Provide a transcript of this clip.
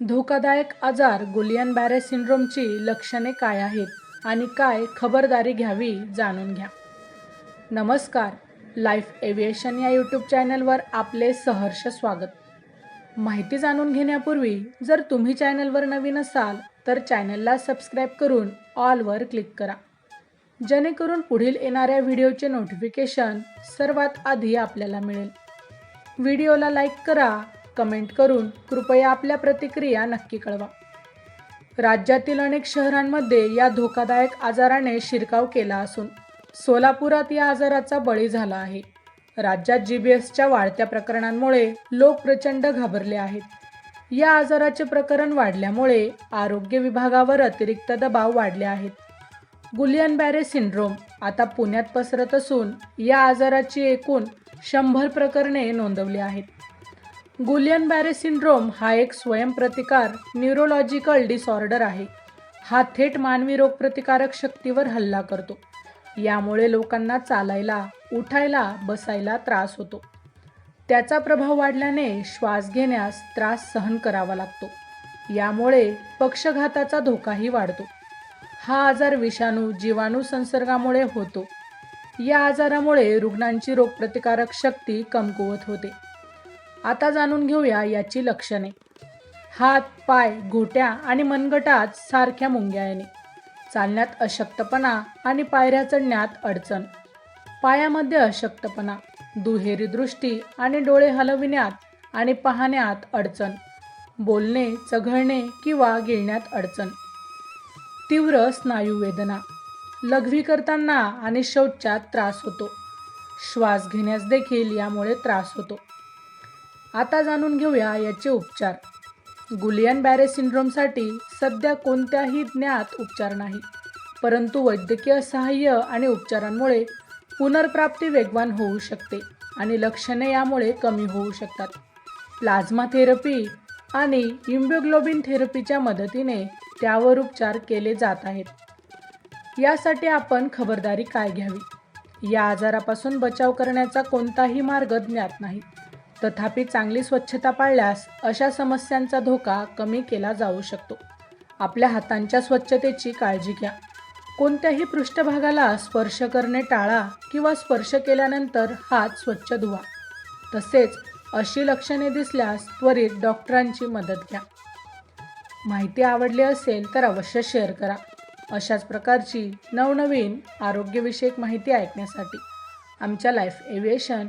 धोकादायक आजार गुलियन बॅरे सिंड्रोमची लक्षणे काय आहेत आणि काय खबरदारी घ्यावी जाणून घ्या. नमस्कार लाईफ एव्हिएशन या यूट्यूब चॅनलवर आपले सहर्ष स्वागत. माहिती जाणून घेण्यापूर्वी जर तुम्ही चॅनलवर नवीन असाल तर चॅनलला सबस्क्राईब करून ऑलवर क्लिक करा. जेणेकरून पुढील येणाऱ्या व्हिडिओचे नोटिफिकेशन सर्वात आधी आपल्याला मिळेल. व्हिडिओला लाईक करा कमेंट करून कृपया आपल्या प्रतिक्रिया नक्की कळवा. राज्यातील अनेक शहरांमध्ये या धोकादायक आजाराने शिरकाव केला असून सोलापुरात या आजाराचा बळी झाला आहे. राज्यात जी बी एसच्या वाढत्या प्रकरणांमुळे लोक प्रचंड घाबरले आहेत. या आजाराचे प्रकरण वाढल्यामुळे आरोग्य विभागावर अतिरिक्त दबाव वाढले आहेत. गुलियन बॅरे सिंड्रोम आता पुण्यात पसरत असून या आजाराची एकूण शंभर प्रकरणे नोंदवली आहेत. गुलियन बॅरे सिंड्रोम हा एक स्वयंप्रतिकार न्यूरोलॉजिकल डिसऑर्डर आहे. हा थेट मानवी रोगप्रतिकारक शक्तीवर हल्ला करतो. यामुळे लोकांना चालायला उठायला बसायला त्रास होतो. त्याचा प्रभाव वाढल्याने श्वास घेण्यास त्रास सहन करावा लागतो. यामुळे पक्षघाताचा धोकाही वाढतो. हा आजार विषाणू जीवाणू संसर्गामुळे होतो. या आजारामुळे रुग्णांची रोगप्रतिकारक शक्ती कमकुवत होते. आता जाणून घेऊया याची लक्षणे. हात पाय घोट्या आणि मनगटात सारख्या मुंग्या येणे चालण्यात अशक्तपणा आणि पायऱ्या चढण्यात अडचण. पायामध्ये अशक्तपणा दुहेरी दृष्टी आणि डोळे हलविण्यात आणि पाहण्यात अडचण. बोलणे चघळणे किंवा गिळण्यात अडचण. तीव्र स्नायू वेदना लघवी करताना आणि शौचात त्रास होतो. श्वास घेण्यास देखील यामुळे त्रास होतो. आता जाणून घेऊया याचे उपचार. गुलियन बॅरे सिंड्रोमसाठी सध्या कोणत्याही ज्ञात उपचार नाही. परंतु वैद्यकीय सहाय्य आणि उपचारांमुळे पुनर्प्राप्ती वेगवान होऊ शकते आणि लक्षणे यामुळे कमी होऊ शकतात. प्लाझ्मा थेरपी आणि इम्ब्योग्लोबिन थेरपीच्या मदतीने त्यावर उपचार केले जात आहेत. यासाठी आपण खबरदारी काय घ्यावी? या आजारापासून बचाव करण्याचा कोणताही मार्ग ज्ञात नाही. तथापि चांगली स्वच्छता पाळल्यास अशा समस्यांचा धोका कमी केला जाऊ शकतो. आपल्या हातांच्या स्वच्छतेची काळजी घ्या. कोणत्याही पृष्ठभागाला स्पर्श करणे टाळा किंवा स्पर्श केल्यानंतर हात स्वच्छ धुवा. तसेच अशी लक्षणे दिसल्यास त्वरित डॉक्टरांची मदत घ्या. माहिती आवडली असेल तर अवश्य शेअर करा. अशाच प्रकारची नवनवीन आरोग्यविषयक माहिती ऐकण्यासाठी आमच्या लाईफ एव्हिएशन